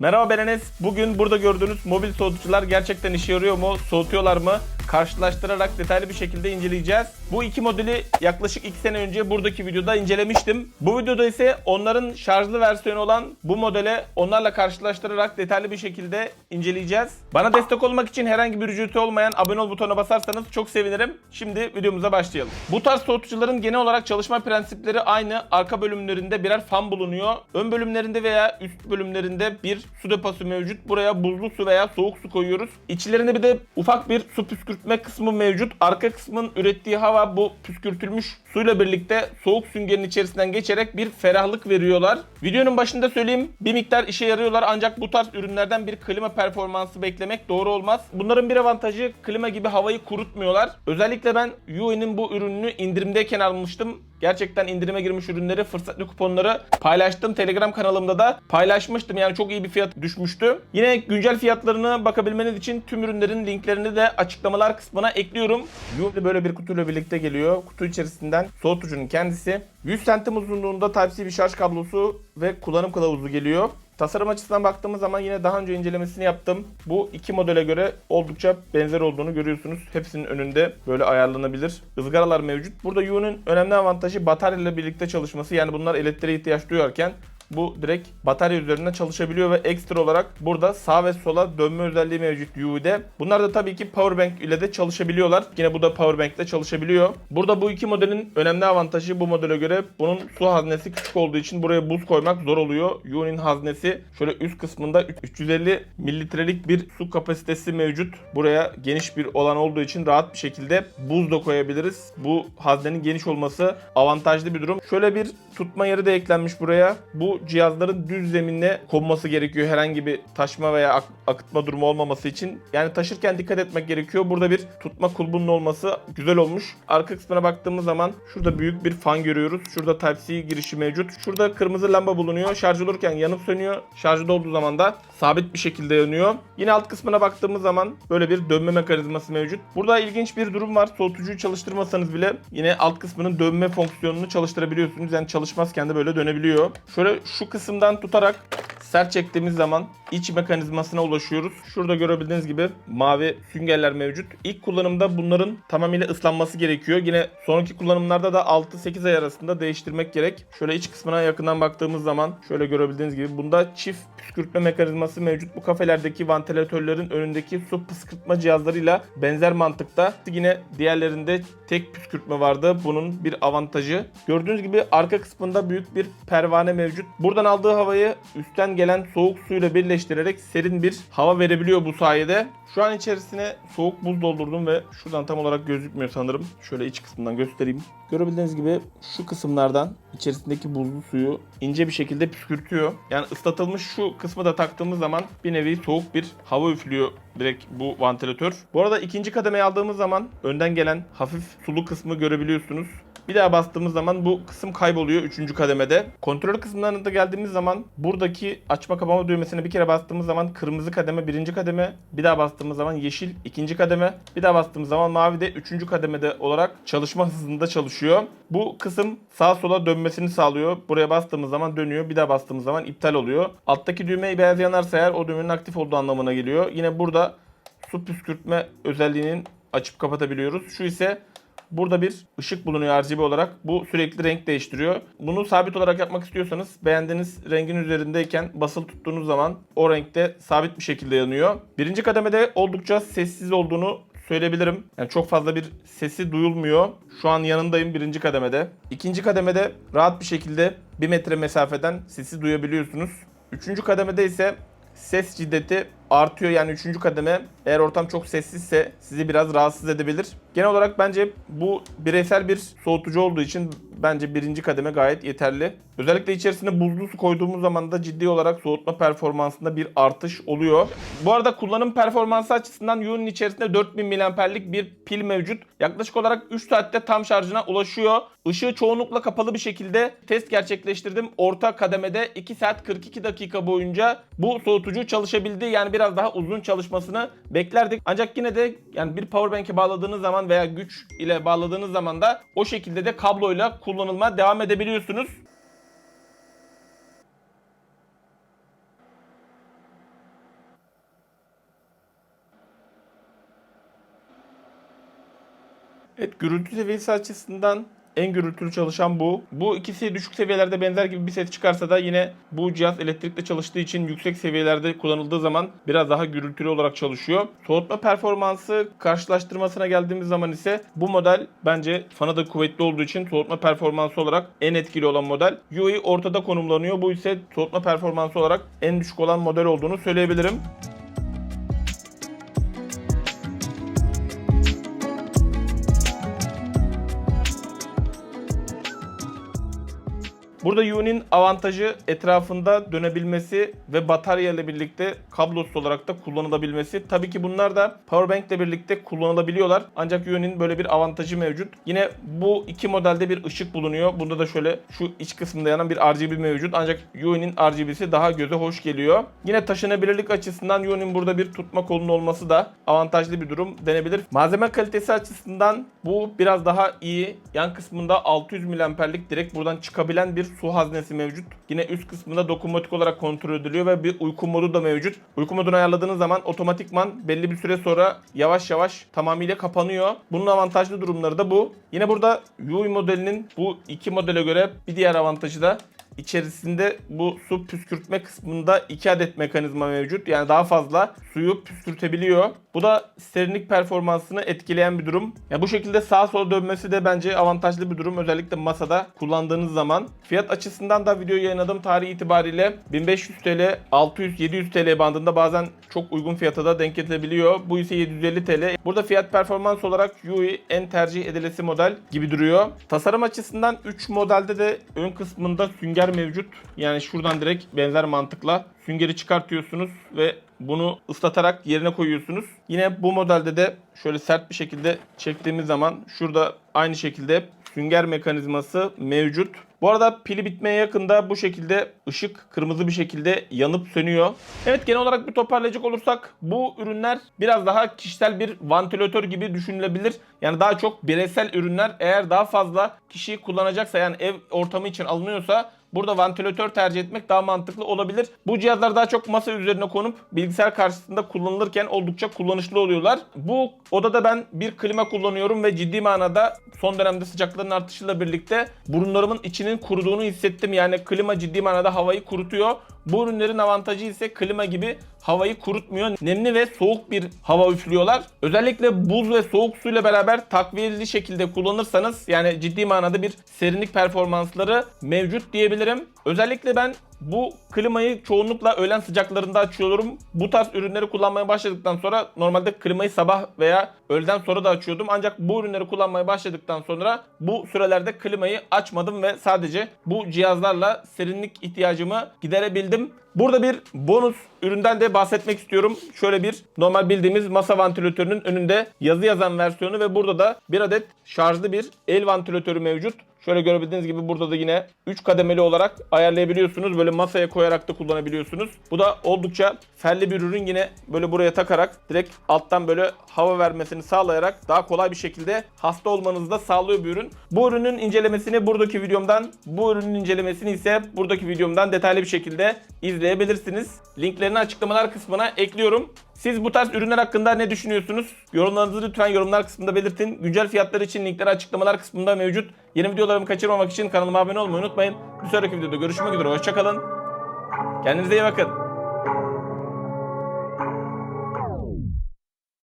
Merhaba ben. Bugün burada gördüğünüz mobil soğutucular gerçekten işe yarıyor mu? Soğutuyorlar mı? Karşılaştırarak detaylı bir şekilde inceleyeceğiz. Bu iki modeli yaklaşık 2 sene önce buradaki videoda incelemiştim. Bu videoda ise onların şarjlı versiyonu olan bu modele onlarla karşılaştırarak detaylı bir şekilde inceleyeceğiz. Bana destek olmak için herhangi bir ücreti olmayan abone ol butonuna basarsanız çok sevinirim. Şimdi videomuza başlayalım. Bu tarz soğutucuların genel olarak çalışma prensipleri aynı. Arka bölümlerinde birer fan bulunuyor. Ön bölümlerinde veya üst bölümlerinde bir su deposu mevcut. Buraya buzlu su veya soğuk su koyuyoruz. İçlerinde bir de ufak bir su püskürtme kısmı mevcut. Arka kısmın ürettiği hava bu püskürtülmüş suyla birlikte soğuk süngerin içerisinden geçerek bir ferahlık veriyorlar. Videonun başında söyleyeyim bir miktar işe yarıyorlar ancak bu tarz ürünlerden bir klima performansı beklemek doğru olmaz. Bunların bir avantajı klima gibi havayı kurutmuyorlar. Özellikle ben UE'nin bu ürününü indirimdeyken almıştım. Gerçekten indirime girmiş ürünleri, fırsatlı kuponları paylaştım. Telegram kanalımda da paylaşmıştım. Yani çok iyi bir fiyat düşmüştü. Yine güncel fiyatlarına bakabilmeniz için tüm ürünlerin linklerini de açıklamalar kısmına ekliyorum. Yuri böyle bir kutuyla birlikte geliyor. Kutu içerisinden soğutucunun kendisi. 100 santim uzunluğunda Type-C bir şarj kablosu ve kullanım kılavuzu geliyor. Tasarım açısından baktığımız zaman yine daha önce incelemesini yaptım. Bu iki modele göre oldukça benzer olduğunu görüyorsunuz. Hepsinin önünde böyle ayarlanabilir ızgaralar mevcut. Burada Yu'nun önemli avantajı bataryayla birlikte çalışması. Yani bunlar elektriğe ihtiyaç duyarken bu direkt batarya üzerinden çalışabiliyor ve ekstra olarak burada sağ ve sola dönme özelliği mevcut UV'de. Bunlar da tabii ki powerbank ile de çalışabiliyorlar. Yine bu da powerbank ile çalışabiliyor. Burada bu iki modelin önemli avantajı bu modele göre bunun su haznesi küçük olduğu için buraya buz koymak zor oluyor. UV'nin haznesi şöyle üst kısmında 350 mililitrelik bir su kapasitesi mevcut. Buraya geniş bir olan olduğu için rahat bir şekilde buz da koyabiliriz. Bu haznenin geniş olması avantajlı bir durum. Şöyle bir tutma yeri de eklenmiş buraya. Bu cihazların düz zeminle konması gerekiyor herhangi bir taşma veya ak- akıtma durumu olmaması için. Yani taşırken dikkat etmek gerekiyor. Burada bir tutma kulbunun olması güzel olmuş. Arka kısmına baktığımız zaman şurada büyük bir fan görüyoruz. Şurada Type-C girişi mevcut. Şurada kırmızı lamba bulunuyor. Şarj olurken yanıp sönüyor. Şarjda olduğu zaman da sabit bir şekilde yanıyor. Yine alt kısmına baktığımız zaman böyle bir dönme mekanizması mevcut. Burada ilginç bir durum var. Soğutucuyu çalıştırmasanız bile yine alt kısmının dönme fonksiyonunu çalıştırabiliyorsunuz. Yani çalışmazken de böyle dönebiliyor. Şöyle şu kısımdan tutarak sert çektiğimiz zaman iç mekanizmasına ulaşıyoruz. Şurada görebildiğiniz gibi mavi süngerler mevcut. İlk kullanımda bunların tamamıyla ıslanması gerekiyor. Yine sonraki kullanımlarda da 6-8 ay arasında değiştirmek gerek. Şöyle iç kısmına yakından baktığımız zaman şöyle görebildiğiniz gibi bunda çift püskürtme mekanizması mevcut. Bu kafelerdeki vantilatörlerin önündeki su püskürtme cihazlarıyla benzer mantıkta. Yine diğerlerinde tek püskürtme vardı. Bunun bir avantajı. Gördüğünüz gibi arka kısmında büyük bir pervane mevcut. Buradan aldığı havayı üstten gelen soğuk suyla birleştirerek serin bir hava verebiliyor bu sayede. Şu an içerisine soğuk buz doldurdum ve şuradan tam olarak gözükmüyor sanırım. Şöyle iç kısmından göstereyim. Görebildiğiniz gibi şu kısımlardan içerisindeki buzlu suyu ince bir şekilde püskürtüyor. Yani ıslatılmış şu kısmı da taktığımız zaman bir nevi soğuk bir hava üflüyor direkt bu vantilatör. Bu arada ikinci kademeyi aldığımız zaman önden gelen hafif sulu kısmı görebiliyorsunuz. Bir daha bastığımız zaman bu kısım kayboluyor 3. kademede. Kontrol kısımlarına da geldiğimiz zaman buradaki açma kapama düğmesine bir kere bastığımız zaman kırmızı kademe 1. kademe, bir daha bastığımız zaman yeşil 2. kademe, bir daha bastığımız zaman mavi de 3. kademede olarak çalışma hızında çalışıyor. Bu kısım sağa sola dönmesini sağlıyor. Buraya bastığımız zaman dönüyor. Bir daha bastığımız zaman iptal oluyor. Alttaki düğme beyaz yanarsa eğer o düğmenin aktif olduğu anlamına geliyor. Yine burada su püskürtme özelliğinin açıp kapatabiliyoruz. Şu ise Burada bir ışık bulunuyor RGB olarak. Bu sürekli renk değiştiriyor. Bunu sabit olarak yapmak istiyorsanız beğendiğiniz rengin üzerindeyken basılı tuttuğunuz zaman o renkte sabit bir şekilde yanıyor. Birinci kademede oldukça sessiz olduğunu söyleyebilirim. Yani çok fazla bir sesi duyulmuyor. Şu an yanındayım birinci kademede. İkinci kademede rahat bir şekilde bir metre mesafeden sesi duyabiliyorsunuz. Üçüncü kademede ise ses şiddeti artıyor yani üçüncü kademe. Eğer ortam çok sessizse sizi biraz rahatsız edebilir. Genel olarak bence bu bireysel bir soğutucu olduğu için bence birinci kademe gayet yeterli. Özellikle içerisine buzlu su koyduğumuz zaman da ciddi olarak soğutma performansında bir artış oluyor. Bu arada kullanım performansı açısından Yu'nun içerisinde 4000 mAh'lik bir pil mevcut. Yaklaşık olarak 3 saatte tam şarjına ulaşıyor. Işığı çoğunlukla kapalı bir şekilde test gerçekleştirdim. Orta kademede 2 saat 42 dakika boyunca bu soğutucu çalışabildi. Yani biraz daha uzun çalışmasını beklerdik. Ancak yine de yani bir powerbank'e bağladığınız zaman zaman veya güç ile bağladığınız zaman da o şekilde de kabloyla kullanılma devam edebiliyorsunuz. Evet gürültü seviyesi açısından en gürültülü çalışan bu. Bu ikisi düşük seviyelerde benzer gibi bir ses çıkarsa da yine bu cihaz elektrikle çalıştığı için yüksek seviyelerde kullanıldığı zaman biraz daha gürültülü olarak çalışıyor. Soğutma performansı karşılaştırmasına geldiğimiz zaman ise bu model bence fanı da kuvvetli olduğu için soğutma performansı olarak en etkili olan model. UI ortada konumlanıyor. Bu ise soğutma performansı olarak en düşük olan model olduğunu söyleyebilirim. Burada Yu'nin avantajı etrafında dönebilmesi ve batarya ile birlikte kablosuz olarak da kullanılabilmesi. Tabii ki bunlar da powerbank ile birlikte kullanılabiliyorlar. Ancak Yu'nin böyle bir avantajı mevcut. Yine bu iki modelde bir ışık bulunuyor. Bunda da şöyle şu iç kısmında yanan bir RGB mevcut. Ancak Yu'nin RGB'si daha göze hoş geliyor. Yine taşınabilirlik açısından Yu'nin burada bir tutma kolunun olması da avantajlı bir durum denebilir. Malzeme kalitesi açısından bu biraz daha iyi. Yan kısmında 600 miliamperlik direkt buradan çıkabilen bir su haznesi mevcut. Yine üst kısmında dokunmatik olarak kontrol ediliyor ve bir uyku modu da mevcut. Uyku modunu ayarladığınız zaman otomatikman belli bir süre sonra yavaş yavaş tamamıyla kapanıyor. Bunun avantajlı durumları da bu. Yine burada UI modelinin bu iki modele göre bir diğer avantajı da İçerisinde bu su püskürtme kısmında 2 adet mekanizma mevcut. Yani daha fazla suyu püskürtebiliyor. Bu da serinlik performansını etkileyen bir durum. Ya bu şekilde sağa sola dönmesi de bence avantajlı bir durum. Özellikle masada kullandığınız zaman. Fiyat açısından da video yayınladığım tarih itibariyle 1500 TL, 600, 700 TL bandında bazen çok uygun fiyata da denk getirebiliyor. Bu ise 750 TL. Burada fiyat performans olarak UI en tercih edilesi model gibi duruyor. Tasarım açısından 3 modelde de ön kısmında sünger mevcut. Yani şuradan direkt benzer mantıkla süngeri çıkartıyorsunuz ve bunu ıslatarak yerine koyuyorsunuz. Yine bu modelde de şöyle sert bir şekilde çektiğimiz zaman şurada aynı şekilde sünger mekanizması mevcut. Bu arada pili bitmeye yakında bu şekilde ışık kırmızı bir şekilde yanıp sönüyor. Evet genel olarak bir toparlayacak olursak bu ürünler biraz daha kişisel bir vantilatör gibi düşünülebilir. Yani daha çok bireysel ürünler eğer daha fazla kişi kullanacaksa yani ev ortamı için alınıyorsa Burada vantilatör tercih etmek daha mantıklı olabilir. Bu cihazlar daha çok masa üzerine konup bilgisayar karşısında kullanılırken oldukça kullanışlı oluyorlar. Bu odada ben bir klima kullanıyorum ve ciddi manada son dönemde sıcaklığın artışıyla birlikte burunlarımın içinin kuruduğunu hissettim. Yani klima ciddi manada havayı kurutuyor. Bu ürünlerin avantajı ise klima gibi havayı kurutmuyor. Nemli ve soğuk bir hava üflüyorlar. Özellikle buz ve soğuk suyla beraber takviyeli şekilde kullanırsanız yani ciddi manada bir serinlik performansları mevcut diyebilirim. Özellikle ben bu klimayı çoğunlukla öğlen sıcaklarında açıyorum. Bu tarz ürünleri kullanmaya başladıktan sonra normalde klimayı sabah veya öğleden sonra da açıyordum. Ancak bu ürünleri kullanmaya başladıktan sonra bu sürelerde klimayı açmadım ve sadece bu cihazlarla serinlik ihtiyacımı giderebildim. Burada bir bonus üründen de bahsetmek istiyorum. Şöyle bir normal bildiğimiz masa vantilatörünün önünde yazı yazan versiyonu ve burada da bir adet şarjlı bir el vantilatörü mevcut. Şöyle görebildiğiniz gibi burada da yine 3 kademeli olarak ayarlayabiliyorsunuz. Böyle masaya koyarak da kullanabiliyorsunuz. Bu da oldukça felli bir ürün. Yine böyle buraya takarak direkt alttan böyle hava vermesini sağlayarak daha kolay bir şekilde hasta olmanızı da sağlıyor bir ürün. Bu ürünün incelemesini buradaki videomdan, bu ürünün incelemesini ise buradaki videomdan detaylı bir şekilde izleyebilirsiniz. Linklerini açıklamalar kısmına ekliyorum. Siz bu tarz ürünler hakkında ne düşünüyorsunuz? Yorumlarınızı lütfen yorumlar kısmında belirtin. Güncel fiyatlar için linkler açıklamalar kısmında mevcut. Yeni videolarımı kaçırmamak için kanalıma abone olmayı unutmayın. Bir sonraki videoda görüşmek üzere. Hoşçakalın. Kendinize iyi bakın.